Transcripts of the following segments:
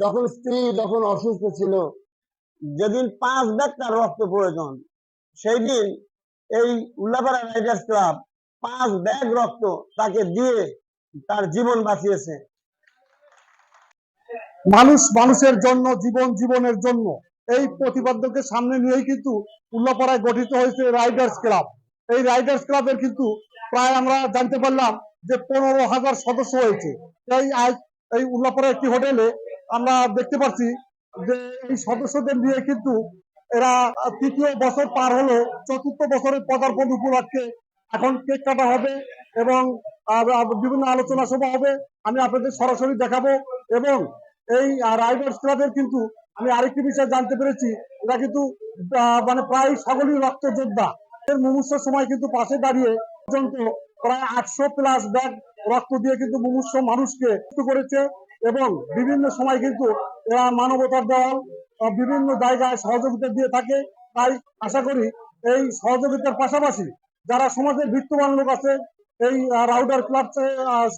যখন স্ত্রী যখন অসুস্থ ছিল, যেদিন পাঁচ ব্যাগ তার রক্ত প্রয়োজন সেই দিন এই উল্লাপাড়া রাইডার্স ক্লাব পাঁচ ব্যাগ রক্ত তাকে দিয়ে তার জীবন বাঁচিয়েছে। মানুষ মানুষের জন্য, জীবন জীবনের জন্য এই প্রতিপাদ্যকে সামনে নিয়েই কিন্তু উল্লাপাড়ায় গঠিত হয়েছে রাইডার্স ক্লাব। এই রাইডার্স ক্লাবের কিন্তু প্রায় আমরা জানতে পারলাম যে পনেরো হাজার সদস্য হয়েছে। এই আজ এই উল্লাপাড়া একটি হোটেলে আমরা দেখতে পাচ্ছি যে এই সদস্যদের নিয়ে কিন্তু এরা তৃতীয় বছর পার হলো, চতুর্থ বছরের পদার্পণ উপলক্ষে এখন কেক কাটা হবে এবং বিভিন্ন আলোচনা সভা হবে। আমি আপনাদের সরাসরি দেখাবো এবং এই রাইডার্স ক্লাবের কিন্তু আমি আরেকটি বিষয় জানতে পেরেছি। এরা কিন্তু মানে প্রায় সকলই রক্ত যোদ্ধা এর মুমূর্ষ সময় কিন্তু পাশে দাঁড়িয়ে পর্যন্ত প্রায় আটশো প্লাস ব্যাগ রক্ত দিয়ে কিন্তু মুমূর্ষ মানুষকে করেছে। এবং বিভিন্ন সময় কিন্তু এরা মানবতার আহ, বিভিন্ন জায়গায় সহযোগিতা দিয়ে থাকে। তাই আশা করি এই সহযোগিতার পাশাপাশি যারা সমাজের বিত্তবান লোক আছে এই রাউডার ক্লাবকে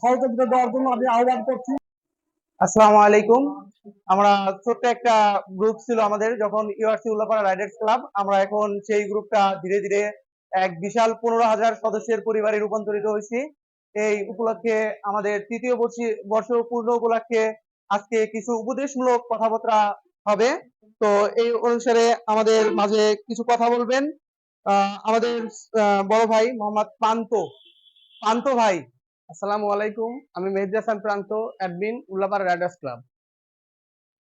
সহযোগিতা দেওয়ার জন্য আমি আহ্বান করছি। আসসালামু আলাইকুম। আমরা ছোট্ট একটা গ্রুপ ছিল আমাদের যখন ইউআরসি উল্লাপাড়া রাইডার্স ক্লাব আমরা এখন সেই গ্রুপটা ধীরে ধীরে এক বিশাল পনেরো হাজার সদস্যের পরিবারে রূপান্তরিত হয়েছি। এই উপলক্ষে আমাদের তৃতীয় বর্ষি- পূর্ণ উপলক্ষে আজকে কিছু উপদেশমূলক কথাবার্তা হবে। তো এই অনুসারে আমাদের মাঝে কিছু কথা বলবেন। আমাদের বড় ভাই মোহাম্মদ পান্ত। পান্ত ভাই, আসসালামু আলাইকুম। আমি মেহেদি হাসান প্রান্ত, অ্যাডমিন উল্লাপাড়া রাইডার্স ক্লাব।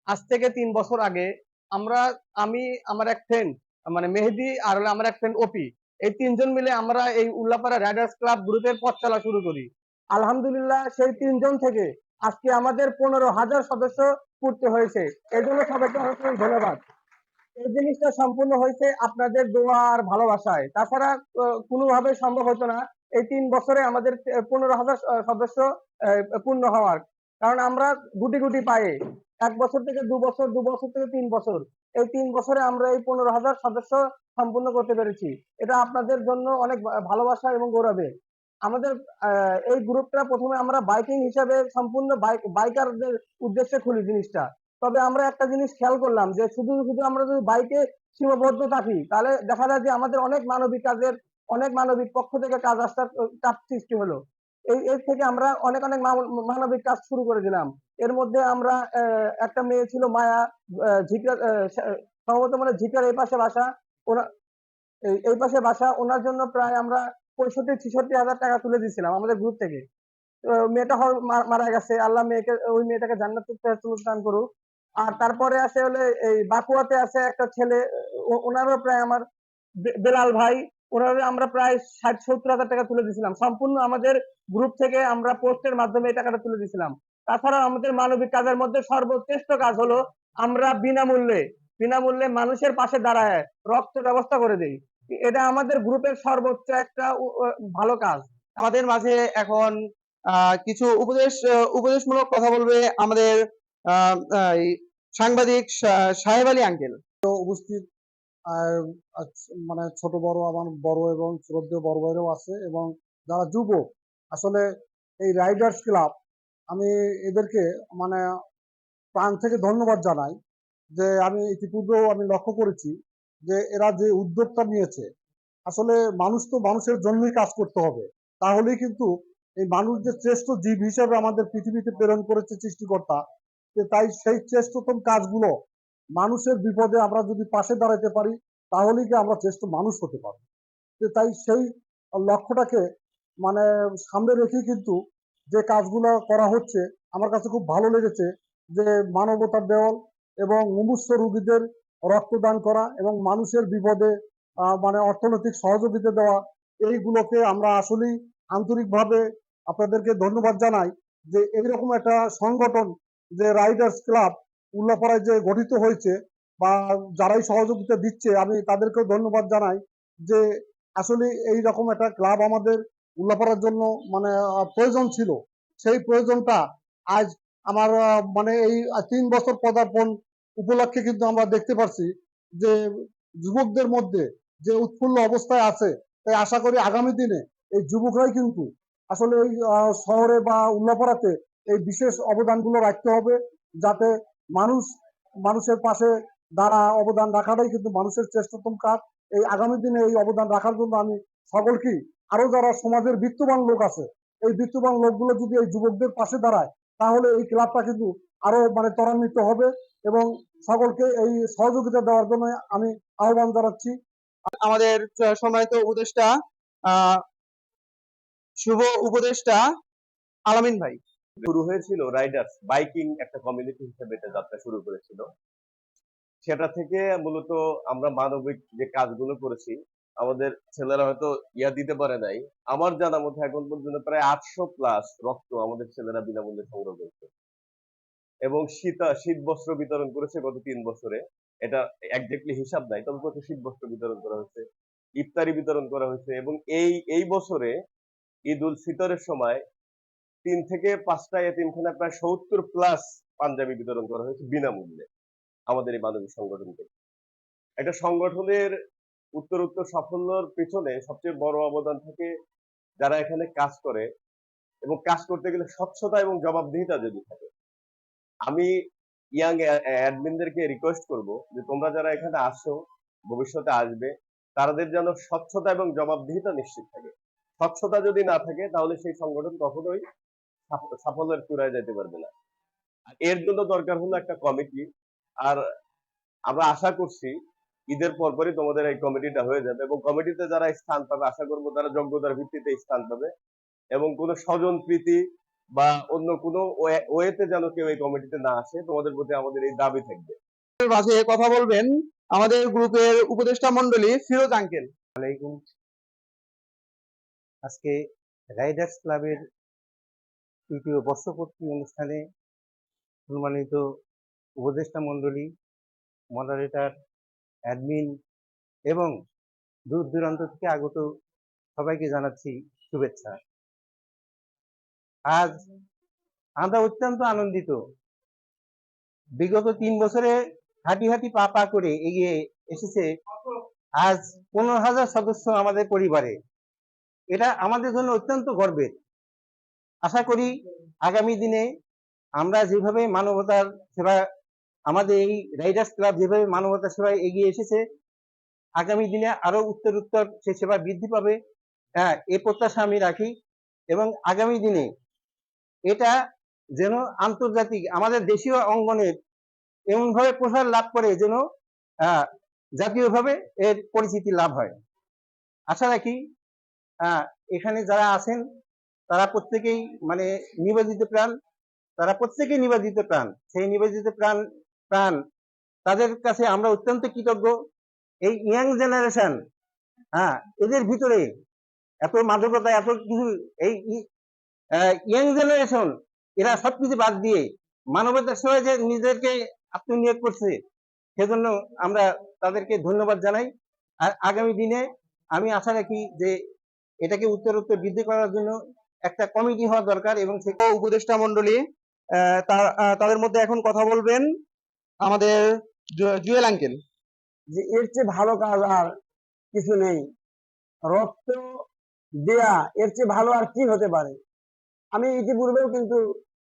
আজ থেকে তিন বছর আগে আমরা, আমি, আমার এক ফ্রেন্ড মানে মেহেদি আর আমার এক ফ্রেন্ড ওপি এই তিনজন মিলে আমরা এই উল্লাপাড়া রাইডার্স ক্লাব গ্রুপের পথ চলা শুরু করি। আলহামদুলিল্লাহ, সেই তিনজন থেকে আজকে আমাদের পনেরো হাজার সদস্য পূর্তি হয়েছে। এই জন্য সবাইকে অনেক ধন্যবাদ। এই জিনিসটা সম্পূর্ণ হয়েছে আপনাদের দোয়া আর ভালোবাসায়। তাছাড়া কোনোভাবে সম্ভব হতো না এই তিন বছরে আমাদের পনেরো হাজার সদস্য পূর্ণ হওয়ার। কারণ আমরা গুটি গুটি পায়ে, এক বছর থেকে দু বছর দু বছর থেকে তিন বছর। এই তিন বছরে আমরা এই পনেরো হাজার সদস্য সম্পূর্ণ করতে পেরেছি। এটা আপনাদের জন্য অনেক ভালোবাসা এবং গৌরবের আমাদের এই গ্রুপটা প্রথমে আমরা বাইকিং হিসাবে সম্পূর্ণ বাইক, বাইকারদের উদ্দেশ্যে খুলি জিনিসটা। তবে আমরা একটা জিনিস খেয়াল করলাম যে শুধু শুধু আমরা যদি বাইকে সীমাবদ্ধ থাকি, তাহলে দেখা যায় যে আমাদের অনেক মানবিক কাজের, অনেক মানবিক পক্ষ থেকে কাজ আসার চাপ সৃষ্টি হলো। এই, এর থেকে আমরা অনেক অনেক মানবিক কাজ শুরু করে দিলাম। এর মধ্যে আমরা একটা মেয়ে ছিল মায়া ঝিকার সম্ভবত মানে ঝিকার এই পাশে বাসা। ওনা এই- পাশে বাসা, ওনার জন্য প্রায় আমরা পঁয়ষট্টি, ছিষট্টি হাজার টাকা তুলে দিয়েছিলাম আমাদের গ্রুপ থেকে। মেয়েটা মারা গেছে। আল্লাহ মেয়েকে, ওই মেয়েটাকে জান্নাত দান করুক। আর তারপরে আছে হলে এই বাকুয়াতে আছে একটা ছেলে ওনারও প্রায় আমার বেলাল ভাই ওনারে আমরা প্রায় ষাট, সত্তর হাজার টাকা তুলে দিয়েছিলাম সম্পূর্ণ আমাদের গ্রুপ থেকে আমরা পোস্টের মাধ্যমে এই টাকাটা তুলে দিয়েছিলাম তাছাড়া আমাদের মানবিক কাজের মধ্যে সর্বশ্রেষ্ঠ কাজ হলো আমরা বিনামূল্যে বিনামূল্যে মানুষের পাশে দাঁড়ায়, রক্ত ব্যবস্থা করে দেই। এটা আমাদের গ্রুপের সর্বোচ্চ একটা ভালো কাজ। আমাদের মাঝে এখন কিছু উপদেশ উপদেশমূলক কথা বলবে আমাদের সাংবাদিক সাহেব আলী আঙ্কেল। তো উপস্থিত মানে ছোট বড় আমার বড় এবং শ্রদ্ধেয় বড় ভাইরাও আছে এবং যারা যুবক, আসলে এই রাইডার্স ক্লাব, আমি এদেরকে মানে প্রাণ থেকে ধন্যবাদ জানাই। যে আমি ইতিপূর্বেও আমি লক্ষ্য করেছি যে এরা যে উদ্যোগটা নিয়েছে, আসলে মানুষ তো মানুষের জন্যই কাজ করতে হবে। তাহলেই কিন্তু এই মানুষ যে শ্রেষ্ঠ জীব হিসেবে আমাদের পৃথিবীতে প্রেরণ করেছে সৃষ্টিকর্তা তাই সেই শ্রেষ্ঠতম কাজগুলো মানুষের বিপদে আমরা যদি পাশে দাঁড়াতে পারি, তাহলেই কি আমরা শ্রেষ্ঠ মানুষ হতে পারব। তাই সেই লক্ষ্যটাকে মানে সামনে রেখেই কিন্তু যে কাজগুলো করা হচ্ছে, আমার কাছে খুব ভালো লেগেছে যে মানবতার দেওয়াল এবং মুমূর্ষ রোগীদের রক্তদান করা এবং মানুষের বিপদে মানে অর্থনৈতিক সহযোগিতা দেওয়া, এইগুলোকে আমরা আসলেই আন্তরিকভাবে আপনাদেরকে ধন্যবাদ জানাই যে এইরকম একটা সংগঠন যে রাইডার্স ক্লাব উল্লাপাড়ায় যে গঠিত হয়েছে বা যারাই সহযোগিতা দিচ্ছে, আমি তাদেরকেও ধন্যবাদ জানাই যে আসলে এই রকম একটা ক্লাব আমাদের উল্লাপাড়ার জন্য মানে প্রয়োজন ছিল। সেই প্রয়োজনটা আজ আমার মানে এই তিন বছর পদার্পণ উপলক্ষে কিন্তু আমরা দেখতে পাচ্ছি যে যুবকদের মধ্যে যে উৎফুল্ল অবস্থায় আছে, তাই আশা করি আগামী দিনে এই যুবকরাই কিন্তু আসলে এই শহরে বা উল্লাপাড়াতে এই বিশেষ অবদানগুলো রাখতে হবে যাতে মানুষ, মানুষের পাশে দাঁড়া, অবদান রাখাটাই কিন্তু মানুষের শ্রেষ্ঠতম কাজ। এই আগামী দিনে এই অবদান রাখার জন্য আমি সকলকেই, আরও যারা সমাজের বিত্তবান লোক আছে, এই বিত্তবান লোকগুলো যদি এই যুবকদের পাশে দাঁড়ায়, তাহলে এই ক্লাবটা কিন্তু আরও মানে ত্বরান্বিত হবে এবং সকলকে এই সহযোগিতা দেওয়ার জন্য আমি আহ্বান জানাচ্ছি। আমাদের সম্মানিত উপদেষ্টা শুভ উপদেষ্টা আলামিন ভাই। শুরু হয়েছিল রাইডার্স বাইকিং একটা কমিউনিটি হিসেবে এটা যাত্রা শুরু করেছিল। সেটা থেকে মূলত আমরা মানবিক যে কাজগুলো করেছি আমাদের ছেলেরা হয়তো ইয়া দিতে পারে নাই। আমার জানা মধ্যে এখন পর্যন্ত প্রায় আটশো প্লাস রক্ত আমাদের ছেলেরা বিনামূল্যে সংগ্রহ করেছে। এবং শীতা, শীত বস্ত্র বিতরণ করেছে গত তিন বছরে। এটা একজাক্টলি হিসাব নাই, তবে কত শীত বস্ত্র বিতরণ করা হয়েছে, ইফতারি বিতরণ করা হয়েছে এবং এই এই বছরে ঈদ উল ফিতরের সময় তিন থেকে পাঁচটা এতিমখানা প্রায় সত্তর প্লাস পাঞ্জাবি বিতরণ করা হয়েছে বিনামূল্যে আমাদের এই মানবিক সংগঠনকে। একটা সংগঠনের উত্তর উত্তর সাফল্যর পেছনে সবচেয়ে বড় অবদান থাকে যারা এখানে কাজ করে এবং কাজ করতে গেলে স্বচ্ছতা এবং জবাবদিহিতা যদি থাকে। আমি ইয়াং অ্যাডমিনদেরকে রিকোয়েস্ট করব যে তোমরা যারা এখানে আসো, ভবিষ্যতে আসবে তাদের যেন স্বচ্ছতা এবং জবাবদিহিতা নিশ্চিত থাকে। স্বচ্ছতা যদি না থাকে, তাহলে সেই সংগঠন কখনোই সাফল্যের চূড়ায় যেতে পারবে না। এর জন্য দরকার হলো একটা কমিটি আর আমরা আশা করছি ঈদের পরপরই তোমাদের এই কমিটিটা হয়ে যাবে এবং কমিটিতে যারা স্থান পাবে, আশা করব তারা যোগ্যতার ভিত্তিতে স্থান পাবে এবং কোনো স্বজন প্রীতি বা অন্য কোনো ওয়ে- ওয়েতে যেন কেউ এই কমিটিতে না আসে তোমাদের প্রতি আমাদের এই দাবি থাকবে। মাঝে কথা বলবেন আমাদের গ্রুপের উপদেষ্টা মন্ডলী ফিরোজ আঙ্কেল। আলাইকুম। আজকে রাইডার্স ক্লাবের তৃতীয় বর্ষপূর্তি অনুষ্ঠানে সম্মানিত উপদেষ্টা মণ্ডলী মডারেটর অ্যাডমিন এবং দূর দূরান্ত থেকে আগত সবাইকে জানাচ্ছি শুভেচ্ছা। আজ আমরা অত্যন্ত আনন্দিত। বিগত তিন বছরে হাঁটি হাঁটি পা পা করে এগিয়ে এসেছে আজ পনেরো হাজার সদস্য আমাদের পরিবারে। এটা আমাদের জন্য অত্যন্ত গর্বের। আশা করি আগামী দিনে আমরা যেভাবে মানবতার সেবা, আমাদের এই রাইডার্স ক্লাব যেভাবে মানবতার সেবায় এগিয়ে এসেছে, আগামী দিনে আরও উত্তর উত্তর সে সেবা বৃদ্ধি পাবে হ্যাঁ এ প্রত্যাশা আমি রাখি এবং আগামী দিনে এটা যেন আন্তর্জাতিক, আমাদের দেশীয় অঙ্গনের এমনভাবে প্রসার লাভ করে যেন জাতীয়ভাবে এর পরিচিতি লাভ হয়। আশা রাখি এখানে যারা আছেন, তারা প্রত্যেকেই মানে নিবেদিত প্রাণ, তারা প্রত্যেকেই নিবেদিত প্রাণ। সেই নিবেদিত প্রাণ প্রাণ, তাদের কাছে আমরা অত্যন্ত কৃতজ্ঞ। এই ইয়াং জেনারেশন হ্যাঁ এদের ভিতরে এত মাদকতা, এত কিছু, এই ইয়াং জেনারেশন এরা সবকিছু বাদ দিয়ে মানবতার সঙ্গে যে নিজেদেরকে আত্মনিয়োগ করছে সেজন্য আমরা তাদেরকে ধন্যবাদ জানাই। আর আগামী দিনে আমি আশা রাখি যে এটাকে উত্তরোত্তর বৃদ্ধি করার জন্য একটা কমিটি হওয়া দরকার এবং সে উপদেষ্টা মন্ডলী আহ, তাদের মধ্যে এখন কথা বলবেন আমাদের জুয়েল আঙ্কেল। যে এর চেয়ে ভালো কাজ আর কিছু নেই। রক্ত দেয়া এর চেয়ে ভালো আর কি হতে পারে? আমি ইতিপূর্বেও কিন্তু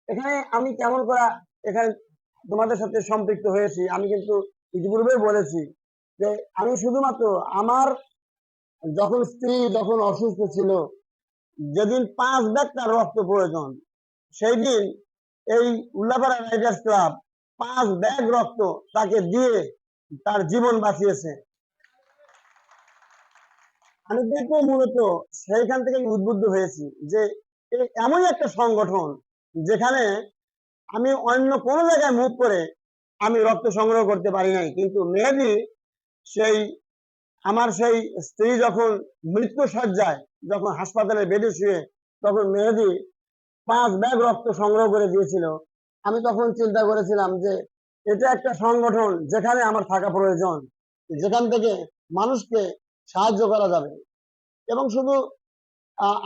এখানে আমি কেমন করা এখানে তোমাদের সাথে সম্পৃক্ত হয়েছি, আমি কিন্তু ইতিপূর্বেই বলেছি যে আমি শুধুমাত্র আমার যখন স্ত্রী যখন অসুস্থ ছিল, যেদিন পাঁচ ব্যাগ তার রক্ত প্রয়োজন সেই দিন এই উল্লাপাড়া রাইডার্স ক্লাব পাঁচ ব্যাগ রক্ত তাকে দিয়ে তার জীবন বাঁচিয়েছে। আমি দেখব মূলত সেইখান থেকে উদ্বুদ্ধ হয়েছি যে এ এমনই একটা সংগঠন যেখানে আমি অন্য কোনো জায়গায় মুভ করে আমি রক্ত সংগ্রহ করতে পারি নাই। কিন্তু মেহেদি সেই আমার সেই স্ত্রী যখন মৃত্যু সজ্জায় যখন হাসপাতালে বেডে শুয়ে তখন মেহেদি পাঁচ ব্যাগ রক্ত সংগ্রহ করে দিয়েছিল। আমি তখন চিন্তা করেছিলাম যে এটা একটা সংগঠন যেখানে আমার থাকা প্রয়োজন, যেখান থেকে মানুষকে সাহায্য করা যাবে। এবং শুধু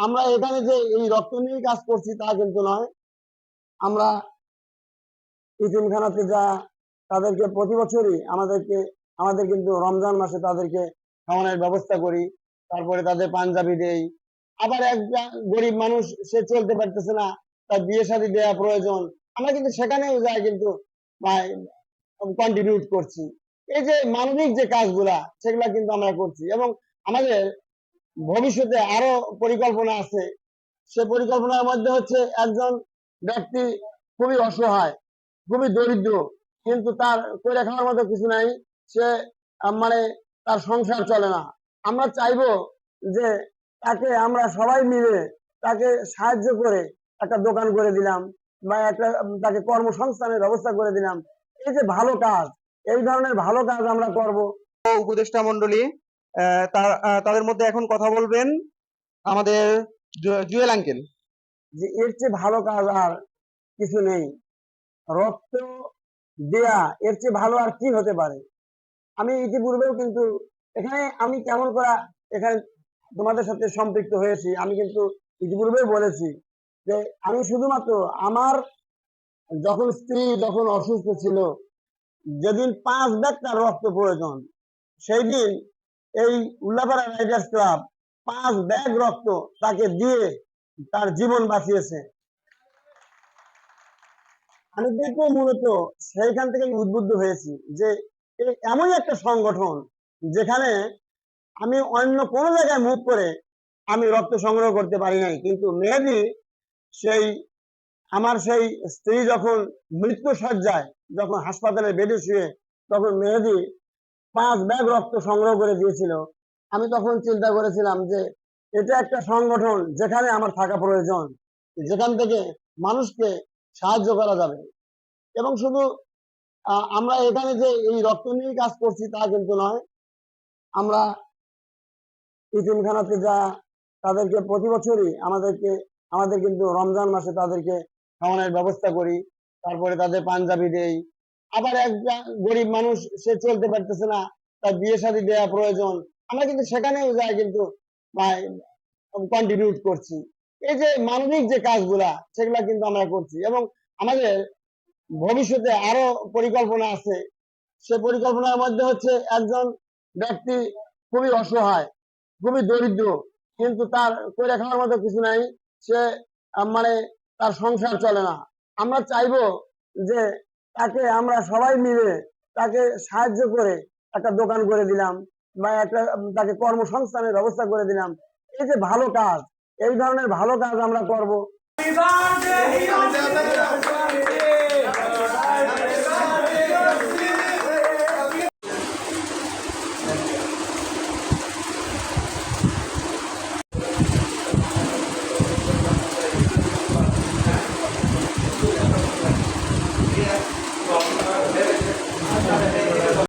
আমরা এখানে যে এই রক্ত নিয়ে কাজ করছি তা কিন্তু নয়। আমরা ইতিমখানাতে যা তাদেরকে প্রতি বছরই আমাদেরকে, আমাদের কিন্তু রমজান মাসে তাদেরকে খাওয়ানোর ব্যবস্থা করি, তারপরে তাদের পাঞ্জাবি দেই। আবার একটা গরিব মানুষ, সে চলতে পারতেছে না, তার বিয়ে শাদী দেওয়া প্রয়োজন। আমরা কিন্তু সেখানেও যাই কিন্তু কন্ট্রিবিউট করছি। এই যে মানবিক যে কাজগুলা, সেগুলা কিন্তু আমরা করছি। এবং আমাদের ভবিষ্যতে আরও পরিকল্পনা আছে। সে পরিকল্পনার মধ্যে হচ্ছে একজন ব্যক্তি খুবই অসহায়, খুবই দরিদ্র, কিন্তু তার করে খাওয়ার মতো কিছু নাই। সে মানে তার সংসার চলে না। আমরা চাইব যে তাকে আমরা সবাই মিলে তাকে সাহায্য করে একটা দোকান করে দিলাম বা একটা তাকে কর্মসংস্থানের ব্যবস্থা করে দিলাম। এই যে ভালো কাজ, এই ধরনের ভালো কাজ আমরা করব। উপদেষ্টা মন্ডলী তাদের মধ্যে এখন কথা বলবেন আমাদের জুয়েল আঙ্কেল। যে এর চেয়ে ভালো কাজ আর কিছু নেই। রক্ত দেয়া এর চেয়ে ভালো আর কি হতে পারে? আমি ইতিপূর্বেও কিন্তু এখানে আমি কেমন করা এখানে তোমাদের সাথে সম্পৃক্ত হয়েছি, আমি কিন্তু ইতিপূর্বেই বলেছি যে আমি শুধুমাত্র আমার যখন স্ত্রী যখন অসুস্থ ছিল, যেদিন পাঁচ ব্যাগ তার রক্ত প্রয়োজন, সেই দিন এই উল্লাপাড়া রাইডার্স ক্লাব পাঁচ ব্যাগ রক্ত তাকে দিয়ে তার জীবন বাঁচিয়েছে। আমি দেখব মূলত সেইখান থেকে উদ্বুদ্ধ হয়েছি যে এমনই একটা সংগঠন যেখানে আমি অন্য কোনো জায়গায় মুভ করে আমি রক্ত সংগ্রহ করতে পারি নাই। কিন্তু মেহেদি সেই আমার সেই স্ত্রী যখন মৃত্যু সজ্জায় যখন হাসপাতালে বেডে শুয়ে তখন মেহেদি পাঁচ ব্যাগ রক্ত সংগ্রহ করে দিয়েছিল। আমি তখন চিন্তা করেছিলাম যে, এটা একটা সংগঠন যেখানে আমার থাকা প্রয়োজন, যেখান থেকে মানুষকে সাহায্য করা যাবে। এবং শুধু আমরা এখানে যে এই রক্ত নিয়ে কাজ করছি তা কিন্তু নয়। আমরা ইতিমখানাতে যা তাদেরকে প্রতি বছরই আমাদেরকে, আমাদের কিন্তু রমজান মাসে তাদেরকে খাওয়ানোর ব্যবস্থা করি। তারপরে তাদের পাঞ্জাবি দেই আবার একটা গরিব মানুষ, সে চলতে পারতেছে না, তার বিয়ে শাদী দেওয়া প্রয়োজন। আমরা কিন্তু সেখানেও যাই কিন্তু কন্ট্রিবিউট করছি। এই যে মানবিক যে কাজগুলা, সেগুলা কিন্তু আমরা করছি। এবং আমাদের ভবিষ্যতে আরও পরিকল্পনা আছে। সে পরিকল্পনার মধ্যে হচ্ছে একজন ব্যক্তি খুবই অসহায়, খুবই দরিদ্র, কিন্তু তার করে খাওয়ার মতো কিছু নাই। সে মানে তার সংসার চলে না। আমরা চাইব যে তাকে আমরা সবাই মিলে তাকে সাহায্য করে একটা দোকান করে দিলাম বা একটা, তাকে কর্মসংস্থানের ব্যবস্থা করে দিলাম। এই যে ভালো কাজ, এই ধরনের ভালো কাজ আমরা করব।